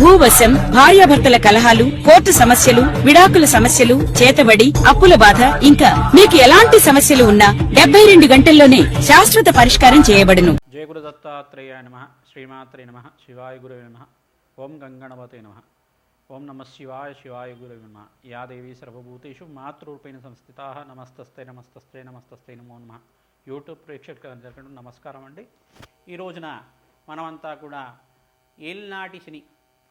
భూవశం భార్యాభర్తల కలహాలు కోర్టు సమస్యలు విడాకుల సమస్యలు చేతబడి అప్పుల బాధ ఇంకా మీకు ఎలాంటి సమస్యలు ఉన్నా డెబ్బై రెండు గంటల్లోనే శాశ్వత పరిష్కారం చేయబడును. జయగురు దత్తాత్రేయ నమ. శ్రీమాత్రే నమ. శివాయ గురువే నమ. ఓం గంగణపతే నమ. ఓం నమ శివాయ శివాయ గురువే నమ. యాదేవి సర్వభూతేషు మాతృరూపేణ సంస్థితా. నమస్తస్తే నమస్తస్తే నమస్తస్తే నమో నమ. యూట్యూబ్ ప్రేక్షకులందరికీ నమస్కారం అండి. ఈ రోజున మనమంతా కూడా ఏల్నాటి శని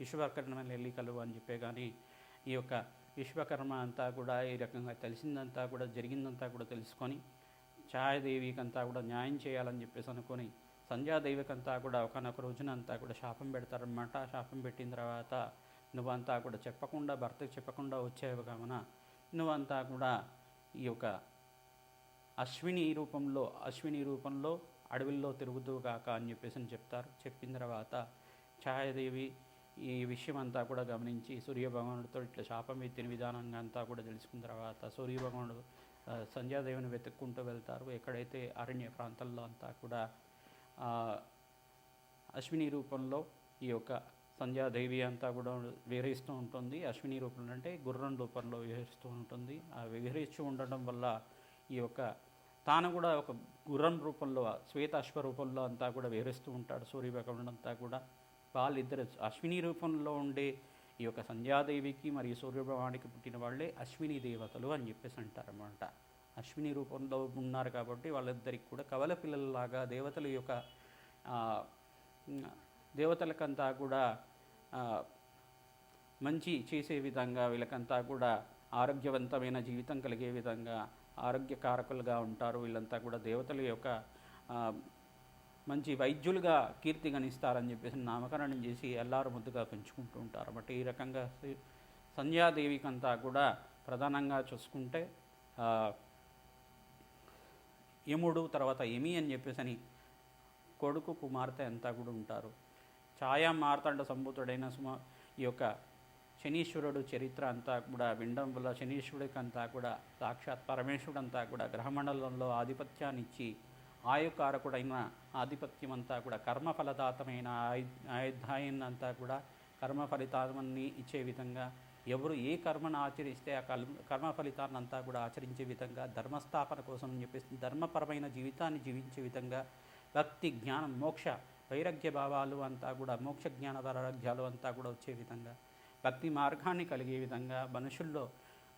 విశ్వకర్మ కలువు అని చెప్పే కానీ ఈ యొక్క విశ్వకర్మ అంతా కూడా ఈ రకంగా తెలిసిందంతా కూడా జరిగిందంతా కూడా తెలుసుకొని ఛాయాదేవికంతా కూడా న్యాయం చేయాలని చెప్పేసి అనుకొని సంధ్యాదేవికంతా కూడా ఒకనొక రోజున అంతా కూడా శాపం పెడతారనమాట శాపం పెట్టిన తర్వాత నువ్వంతా కూడా చెప్పకుండా భర్తకు చెప్పకుండా వచ్చేవి కావున నువ్వంతా కూడా ఈ యొక్క అశ్విని రూపంలో అశ్విని రూపంలో అడవిల్లో తిరుగుతూ కాక అని చెప్పేసి అని చెప్తారు. చెప్పిన తర్వాత ఛాయాదేవి ఈ విషయం అంతా కూడా గమనించి సూర్యభగవానుడితో ఇట్లా శాపం ఎత్తిన విధానంగా అంతా కూడా తెలుసుకున్న తర్వాత సూర్యభగవానుడు సంధ్యాదేవిని వెతుక్కుంటూ వెళ్తారు. ఎక్కడైతే అరణ్య ప్రాంతాల్లో అంతా కూడా అశ్విని రూపంలో ఈ యొక్క సంధ్యాదేవి అంతా కూడా విహరిస్తూ ఉంటుంది. అశ్విని రూపంలో అంటే గుర్రం రూపంలో విహరిస్తూ ఉంటుంది. ఆ విహరిస్తూ ఉండడం వల్ల ఈ యొక్క తాను కూడా ఒక గుర్రం రూపంలో శ్వేత అశ్వ రూపంలో అంతా కూడా విహరిస్తూ ఉంటాడు సూర్యభగవానుడు అంతా కూడా. వాళ్ళిద్దరు అశ్విని రూపంలో ఉండే ఈ యొక్క సంధ్యాదేవికి మరియు సూర్యభగవానికి పుట్టిన వాళ్ళే అశ్విని దేవతలు అని చెప్పేసి అంటారన్నమాట. అశ్విని రూపంలో ఉన్నారు కాబట్టి వాళ్ళిద్దరికి కూడా కవల పిల్లలలాగా దేవతల యొక్క దేవతలకంతా కూడా మంచి చేసే విధంగా వీళ్ళకంతా కూడా ఆరోగ్యవంతమైన జీవితం కలిగే విధంగా ఆరోగ్యకారకులుగా ఉంటారు. వీళ్ళంతా కూడా దేవతల యొక్క మంచి వైద్యులుగా కీర్తి గణిస్తారని చెప్పేసి నామకరణం చేసి ఎల్లారు ముద్దుగా పెంచుకుంటూ ఉంటారు. బట్ ఈ రకంగా సంధ్యాదేవికంతా సంధ్యాదేవికి అంతా కూడా ప్రధానంగా చూసుకుంటే యముడు తర్వాత యమి అని చెప్పేసి అని కొడుకు కుమార్తె అంతా కూడా ఉంటారు. ఛాయా మార్తాండ సంభూతుడైన సుమ ఈ యొక్క శనీశ్వరుడు చరిత్ర అంతా కూడా వినడం వల్ల శనీశ్వరుడికి అంతా కూడా సాక్షాత్ పరమేశ్వరుడు అంతా కూడా గ్రహమండలంలో ఆధిపత్యాన్ని ఇచ్చి ఆయుకారకుడైన ఆధిపత్యం అంతా కూడా కర్మఫలదాతమైన ఆయు ఆయుధాయాన్ని అంతా కూడా కర్మ ఫలితాన్ని ఇచ్చే విధంగా ఎవరు ఏ కర్మను ఆచరిస్తే ఆ కర్మ కర్మ ఫలితాన్ని అంతా కూడా ఆచరించే విధంగా ధర్మస్థాపన కోసం అని చెప్పేసి ధర్మపరమైన జీవితాన్ని జీవించే విధంగా భక్తి జ్ఞానం మోక్ష వైరాగ్య భావాలు అంతా కూడా మోక్ష జ్ఞాన వైరాగ్యాలు అంతా కూడా వచ్చే విధంగా భక్తి మార్గాన్ని కలిగే విధంగా మనుషుల్లో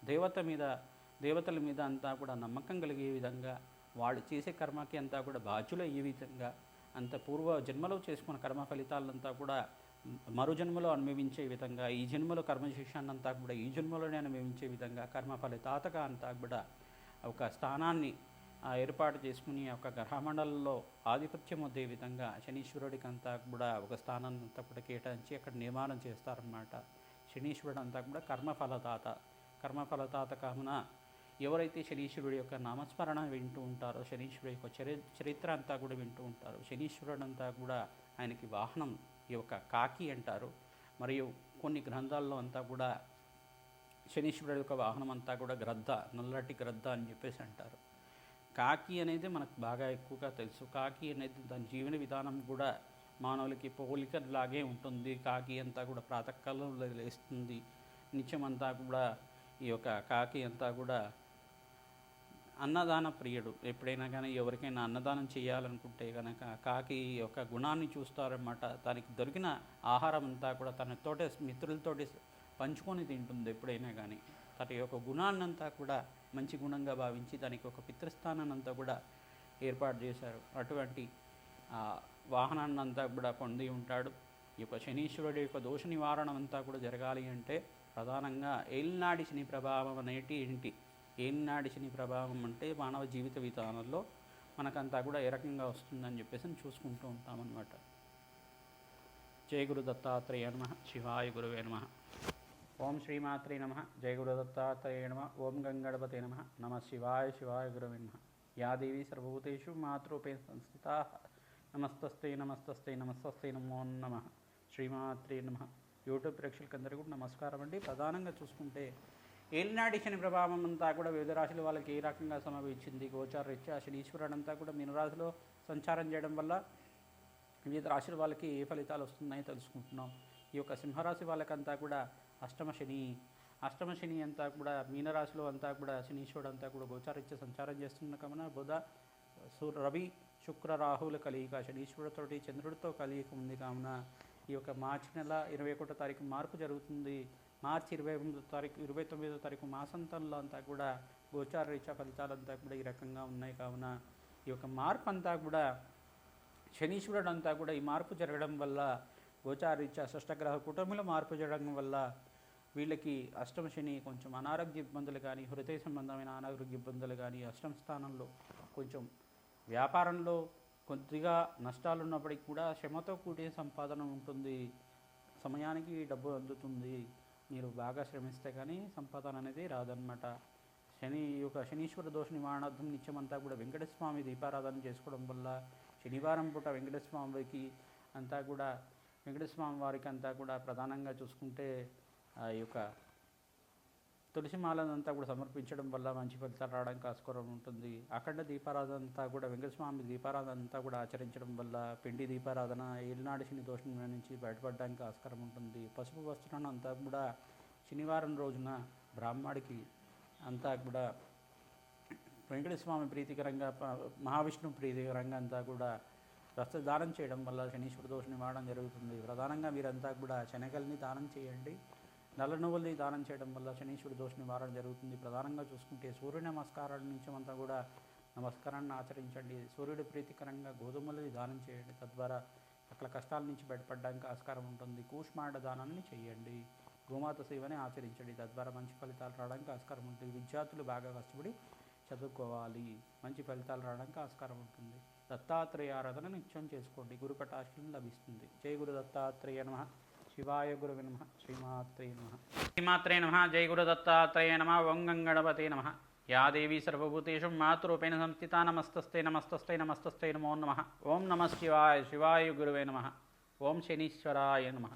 దేవత మీద దేవతల మీద అంతా కూడా నమ్మకం కలిగే విధంగా వాళ్ళు చేసే కర్మకి అంతా కూడా బాధ్యులు అయ్యే విధంగా అంత పూర్వ జన్మలో చేసుకున్న కర్మ ఫలితాలంతా కూడా మరు జన్మలో అనుభవించే విధంగా ఈ జన్మలో కర్మశిక్షాన్ని అంతా కూడా ఈ జన్మలోనే అనుభవించే విధంగా కర్మ ఫలితాతగా అంతా కూడా ఒక స్థానాన్ని ఏర్పాటు చేసుకుని ఒక గ్రహమండలంలో ఆధిపత్యం వద్దే విధంగా శనీశ్వరుడికి అంతా కూడా ఒక స్థానాన్ని అంతా కూడా కేటాయించి అక్కడ నిర్మాణం చేస్తారన్నమాట. శనీశ్వరుడు అంతా కూడా కర్మఫలదాత కర్మఫలదాత కావున ఎవరైతే శనీశ్వరుడి యొక్క నామస్మరణ వింటూ ఉంటారో శనీశ్వరుడి యొక్క చరి చరిత్ర అంతా కూడా వింటూ ఉంటారు శనీశ్వరుడు అంతా కూడా ఆయనకి వాహనం ఈ యొక్క కాకి అంటారు. మరియు కొన్ని గ్రంథాల్లో అంతా కూడా శనీశ్వరుడు యొక్క వాహనం అంతా కూడా గ్రద్ద నల్లటి గ్రద్ద అని చెప్పేసి అంటారు. కాకి అనేది మనకు బాగా ఎక్కువగా తెలుసు. కాకి అనేది దాని జీవన విధానం కూడా మానవులకి పోలికలాగే ఉంటుంది. కాకి అంతా కూడా ప్రాతకాలంలో లేస్తుంది. నిత్యం అంతా కూడా ఈ యొక్క కాకి అంతా కూడా అన్నదాన ప్రియుడు. ఎప్పుడైనా కానీ ఎవరికైనా అన్నదానం చేయాలనుకుంటే కనుక కాకి యొక్క గుణాన్ని చూస్తారన్నమాట. దానికి దొరికిన ఆహారం అంతా కూడా తనతోటే మిత్రులతోటి పంచుకొని తింటుంది ఎప్పుడైనా కానీ తన యొక్క గుణాన్నంతా కూడా మంచి గుణంగా భావించి దానికి ఒక పితృస్థానాన్ని అంతా కూడా ఏర్పాటు చేశారు. అటువంటి వాహనాన్నంతా వాహనాన్ని అంతా కూడా పొంది ఉంటాడు. ఈ యొక్క శనీశ్వరుడి యొక్క దోష నివారణ అంతా కూడా జరగాలి అంటే ప్రధానంగా ఏలినాడి శని ప్రభావం అనేటి ఏంటి? ఏలినాడి శని ప్రభావం అంటే మానవ జీవిత విధానంలో మనకంతా కూడా ఏ రకంగా వస్తుందని చెప్పేసి చూసుకుంటూ ఉంటామన్నమాట. జయ గురు దత్తాత్రేయ నమ. శివాయ గురువే నమ. ఓం శ్రీమాత్రే నమ. జయ గురు దత్తాత్రేయ నమ. ఓం గంగణపతే నమ. నమ శివాయ శివాయ గురువే నమ. యాదేవి సర్వభూతేషు మాతృపే సంస్థితా. నమస్తస్తే నమస్తస్తే నమస్తస్తే నమో నమ. శ్రీమాత్రే నమ. యూట్యూబ్ ప్రేక్షకులందరికీ కూడా నమస్కారం అండి. ప్రధానంగా చూసుకుంటే ఏలినాడి శని ప్రభావం అంతా కూడా వివిధ రాశుల వాళ్ళకి ఏ రకంగా సంభవించింది గోచార రీత్యా శనీశ్వరుడు అంతా కూడా మీనరాశిలో సంచారం చేయడం వల్ల వివిధ రాశుల వాళ్ళకి ఏ ఫలితాలు వస్తున్నాయో తెలుసుకుంటున్నాం. ఈ యొక్క సింహరాశి వాళ్ళకంతా కూడా అష్టమ శని అష్టమ శని అంతా కూడా మీనరాశిలో అంతా కూడా శనీశ్వరుడు అంతా కూడా గోచారిత్య సంచారం చేస్తున్న కావున బుధ సూర్ రవి శుక్ర రాహుల కలియిక శనీశ్వరుడితోటి చంద్రుడితో కలియిక ఉంది కావున ఈ యొక్క మార్చి నెల ఇరవై ఒకటో తారీఖు మార్పు జరుగుతుంది. మార్చి ఇరవై ఎనిమిదో తారీఖు ఇరవై తొమ్మిదో తారీఖు మాసంతంలో అంతా కూడా గోచార రీత్యా ఫలితాలంతా కూడా ఈ రకంగా ఉన్నాయి. కావున ఈ యొక్క మార్పు అంతా కూడా శనీశ్వరుడు అంతా కూడా ఈ మార్పు జరగడం వల్ల గోచారీత్యా షష్టగ్రహ కుటుంబంలో మార్పు జరగడం వల్ల వీళ్ళకి అష్టమ శని కొంచెం అనారోగ్య ఇబ్బందులు కానీ హృదయ సంబంధమైన అనారోగ్య ఇబ్బందులు కానీ అష్టమ స్థానంలో కొంచెం వ్యాపారంలో కొద్దిగా నష్టాలు ఉన్నప్పటికీ కూడా శ్రమతో కూడిన సంపాదన ఉంటుంది. సమయానికి డబ్బు అందుతుంది. మీరు బాగా శ్రమిస్తే కానీ సంపాదన అనేది రాదనమాట శని యొక్క శనీశ్వర దోష నివారణార్థం నిత్యమంతా కూడా వెంకటస్వామి దీపారాధన చేసుకోవడం వల్ల శనివారం పూట వెంకటస్వామికి అంతా కూడా వెంకటస్వామి వారికి అంతా కూడా ప్రధానంగా చూసుకుంటే ఆ యొక్క తులసి మాలనంతా కూడా సమర్పించడం వల్ల మంచి ఫలితాలు రావడానికి ఆస్కారం ఉంటుంది. అఖండ దీపారాధన అంతా కూడా వెంకటస్వామి దీపారాధన అంతా కూడా ఆచరించడం వల్ల పిండి దీపారాధన ఏలినాడు శని దోషం నుంచి బయటపడడానికి ఆస్కారం ఉంటుంది. పసుపు వస్త్రాన్ని అంతా కూడా శనివారం రోజున బ్రాహ్మడికి అంతా కూడా వెంకటస్వామి ప్రీతికరంగా ప- మహావిష్ణు ప్రీతికరంగా అంతా కూడా రక్త దానం చేయడం వల్ల శనీశ్వర దోష నివారణ జరుగుతుంది. ప్రధానంగా మీరంతా కూడా శనగల్ని దానం చేయండి. నల్ల నువ్వుల్ని దానం చేయడం వల్ల శనీశ్వర దోష నివారణ జరుగుతుంది. ప్రధానంగా చూసుకుంటే సూర్య నమస్కారాల నుంచి అంతా కూడా నమస్కారాన్ని ఆచరించండి. సూర్యుడి ప్రీతికరంగా గోధుమలని దానం చేయండి. తద్వారా అక్కడ కష్టాల నుంచి బయటపడడానికి ఆస్కారం ఉంటుంది. కూష్మాండ దానాన్ని చేయండి. గోమాత సేవని ఆచరించండి. తద్వారా మంచి ఫలితాలు రావడానికి ఆస్కారం ఉంటుంది. విద్యార్థులు బాగా కష్టపడి చదువుకోవాలి. మంచి ఫలితాలు రావడానికి ఆస్కారం ఉంటుంది. దత్తాత్రేయ ఆరాధన నిత్యం చేసుకోండి. గురు లభిస్తుంది. జై గురు దత్తాత్రేయ నమ. శివాయ గురు నమ. శ్రీమాత్రే నమ. శ్రీమాత్రే నమ. జై గురు దత్తాత్రేయ నమ. ఓం గంగణపతే నమ. యా దేవి సర్వభూతేషు మాతృరూపేణ సంస్థిత నమస్తస్తే నమస్తస్తే నమస్తస్తే నమో నమ. ఓం నమ శివాయ. శివాయ గురువే నమ. ఓం శనీశ్వరాయ నమ.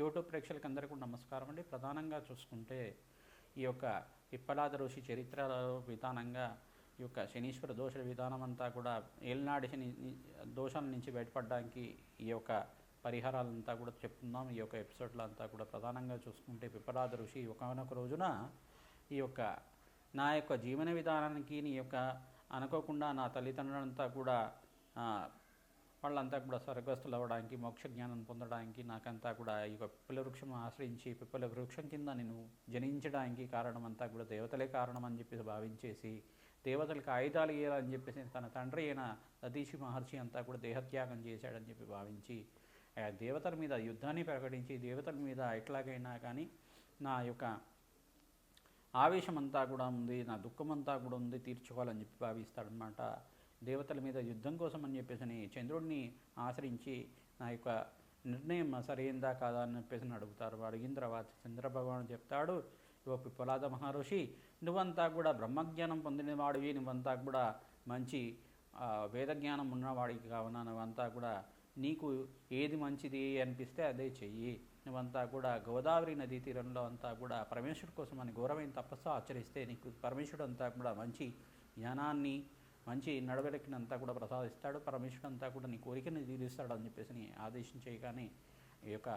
యూట్యూబ్ ప్రేక్షకులకు అందరికీ నమస్కారం అండి. ప్రధానంగా చూసుకుంటే ఈ యొక్క పిప్పలాద ఋషి చరిత్ర విధానంగా ఈ యొక్క శనీశ్వర దోష విధానం అంతా కూడా ఏలినాడి శని దోషాల నుంచి బయటపడడానికి ఈ యొక్క పరిహారాలంతా కూడా చెప్తున్నాం. ఈ యొక్క ఎపిసోడ్లో అంతా కూడా ప్రధానంగా చూసుకుంటే పిప్పలాద ఋషి ఒకనొక రోజున ఈ యొక్క నా యొక్క జీవన విధానానికి నీ యొక్క అనుకోకుండా నా తల్లిదండ్రులంతా కూడా వాళ్ళంతా కూడా స్వర్గస్థులు అవ్వడానికి మోక్ష జ్ఞానం పొందడానికి నాకంతా కూడా ఈ యొక్క పిప్పల వృక్షం ఆశ్రయించి పిప్పల వృక్షం కింద నేను జనించడానికి కారణం అంతా కూడా దేవతలే కారణం అని చెప్పేసి భావించేసి దేవతలకు ఆయుధాలు ఇవ్వాలని చెప్పేసి తన తండ్రి అయిన సతీషి మహర్షి అంతా కూడా దేహత్యాగం చేశాడని చెప్పి భావించి దేవతల మీద యుద్ధాన్ని ప్రకటించి దేవతల మీద ఎట్లాగైనా కానీ నా యొక్క ఆవేశం అంతా కూడా ఉంది నా దుఃఖం అంతా కూడా ఉంది తీర్చుకోవాలని చెప్పి భావిస్తాడనమాట దేవతల మీద యుద్ధం కోసం అని చెప్పేసి అని చంద్రుడిని ఆశ్రయించి నా యొక్క నిర్ణయం సరైందా కాదా అని చెప్పేసి అని అడుగుతారు. అడిగిన తర్వాత చంద్రభగవాను చెప్తాడు ఓ పిప్పలాద మహర్షి నువ్వంతా కూడా బ్రహ్మజ్ఞానం పొందినవాడివి నువ్వంతా కూడా మంచి వేదజ్ఞానం ఉన్నవాడికి కావున నువ్వంతా కూడా నీకు ఏది మంచిది అనిపిస్తే అదే చెయ్యి. నువ్వంతా కూడా గోదావరి నదీ తీరంలో అంతా కూడా పరమేశ్వరుడు కోసం అని ఘోరమైన తపస్సు ఆచరిస్తే నీకు పరమేశ్వరుడు అంతా కూడా మంచి జ్ఞానాన్ని మంచి నడవడికినంతా కూడా ప్రసాదిస్తాడు. పరమేశ్వరుడు అంతా కూడా నీ కోరికని తీరుస్తాడు అని చెప్పేసి ఆదేశం ఆదేశించేయగానే ఈ యొక్క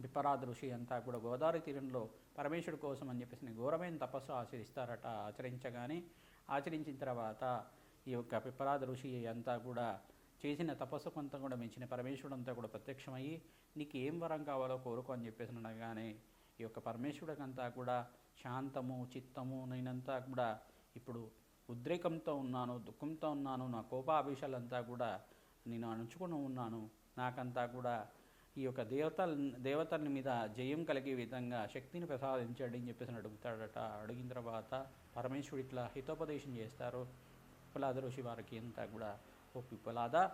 విపరాధ ఋషి అంతా కూడా గోదావరి తీరంలో పరమేశ్వరుడు కోసం అని చెప్పేసి ఘోరమైన తపస్సు ఆచరిస్తారట. ఆచరించగానే ఆచరించిన తర్వాత ఈ యొక్క పిప్పరాధ ఋషి అంతా కూడా చేసిన తపస్సు కొంత కూడా మించిన పరమేశ్వరుడు అంతా కూడా ప్రత్యక్షమయ్యి నీకు ఏం వరం కావాలో కోరుకో అని చెప్పేసి అనగానే ఈ యొక్క పరమేశ్వరుడికంతా కూడా శాంతము చిత్తము నేనంతా కూడా ఇప్పుడు ఉద్రేకంతో ఉన్నాను దుఃఖంతో ఉన్నాను నా కోపాభిషాలంతా కూడా నేను అణుచుకుని ఉన్నాను. నాకంతా కూడా ఈ యొక్క దేవతల దేవతల మీద జయం కలిగే విధంగా శక్తిని ప్రసాదించండి అని చెప్పేసి అడుగుతాడట. అడిగిన తర్వాత పరమేశ్వరుడు ఇట్లా హితోపదేశం చేస్తారు. పిప్పలాద ఋషి వారికి అంతా కూడా ఓ పీపుల్ ఆదా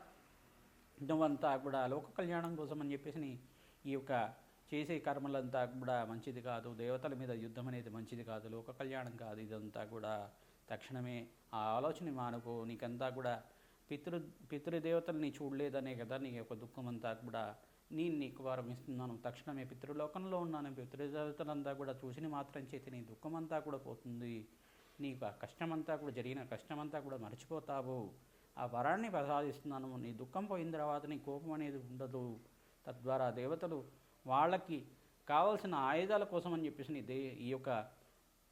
ఇదంతా కూడా లోక కళ్యాణం కోసం అని చెప్పేసి ఈ యొక్క చేసే కర్మలంతా కూడా మంచిది కాదు. దేవతల మీద యుద్ధం అనేది మంచిది కాదు. లోక కళ్యాణం కాదు. ఇదంతా కూడా తక్షణమే ఆ ఆలోచన మానుకో. నీకంతా కూడా పితృ పితృదేవతల్ని చూడలేదనే కదా నీ యొక్క దుఃఖం అంతా కూడా. నేను నీకు వారం ఇస్తున్నాను. తక్షణమే పితృలోకంలో ఉన్నాను. పితృదేవతలంతా కూడా చూసిన మాత్రం చేతి నీ దుఃఖం అంతా కూడా పోతుంది. నీకు ఆ కష్టమంతా కూడా జరిగిన కష్టమంతా కూడా మర్చిపోతావు. ఆ వరాన్ని ప్రసాదిస్తున్నాను. నీ దుఃఖం పోయిన తర్వాత నీ కోపం అనేది ఉండదు. తద్వారా దేవతలు వాళ్ళకి కావలసిన ఆయుధాల కోసం అని చెప్పేసి నీ దే ఈ యొక్క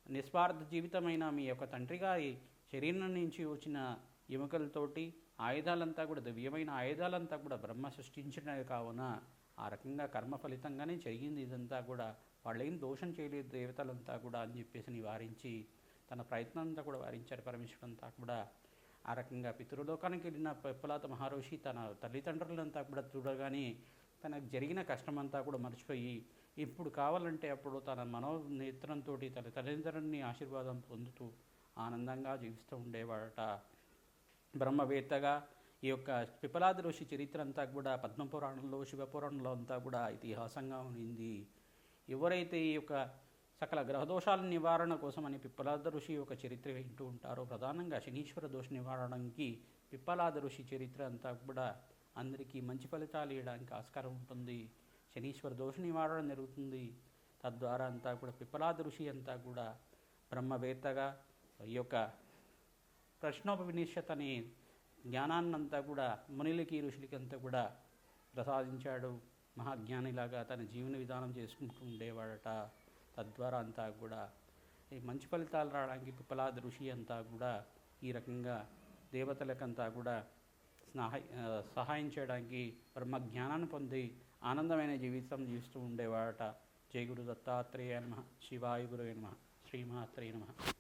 నిస్వార్థ జీవితమైన మీ యొక్క తండ్రి గారి శరీరం నుంచి వచ్చిన ఎముకలతోటి ఆయుధాలంతా కూడా దివ్యమైన ఆయుధాలంతా కూడా బ్రహ్మ సృష్టించినవి కావున ఆ రకంగా కర్మ ఫలితంగానే జరిగింది. ఇదంతా కూడా వాళ్ళేం దోషం చేయలేదు దేవతలంతా కూడా అని చెప్పేసి ని వారించి తన ప్రయత్నం అంతా కూడా వారించారు. పరమేశ్వరుడు అంతా కూడా ఆ రకంగా పితృలోకానికి వెళ్ళిన పిప్పలాత మహర్షి తన తల్లిదండ్రులంతా కూడా చూడగానే తనకు జరిగిన కష్టమంతా కూడా మర్చిపోయి ఇప్పుడు కావాలంటే అప్పుడు తన మనోనేత్రంతో తన తల్లిదండ్రులని ఆశీర్వాదం పొందుతూ ఆనందంగా జీవిస్తూ ఉండేవాడట. బ్రహ్మవేత్తగా ఈ యొక్క పిపలాది ఋషి చరిత్ర అంతా కూడా పద్మపురాణంలో శివపురాణంలో అంతా కూడా ఇతిహాసంగా ఉండింది. ఎవరైతే ఈ యొక్క సకల గ్రహదోషాల నివారణ కోసమని పిప్పలాద ఋషి యొక్క చరిత్ర వింటూ ఉంటారో. ప్రధానంగా శనీశ్వర దోష నివారణకి పిప్పలాద ఋషి చరిత్ర అంతా కూడా అందరికీ మంచి ఫలితాలు ఇవ్వడానికి ఆస్కారం ఉంటుంది. శనీశ్వర దోష నివారణ జరుగుతుంది. తద్వారా అంతా కూడా పిప్పలాద ఋషి అంతా కూడా బ్రహ్మవేత్తగా ఈ యొక్క ప్రశ్నోపవినిషత్ అనే జ్ఞానాన్నంతా కూడా మునిలకి ఋషులకి అంతా కూడా ప్రసాదించాడు. మహాజ్ఞానిలాగా తన జీవన విధానం చేసుకుంటూ ఉండేవాడట. తద్వారా అంతా కూడా ఈ మంచి ఫలితాలు రావడానికి పిప్పలాద ఋషి అంతా కూడా ఈ రకంగా దేవతలకంతా కూడా సహాయ సహాయం చేయడానికి బ్రహ్మ జ్ఞానాన్ని పొంది ఆనందమైన జీవితం జీవిస్తూ ఉండేవాడట జయ గురు దత్తాత్రేయ నమ. శివాయ గురు నమ. శ్రీమాత్రేయ నమ.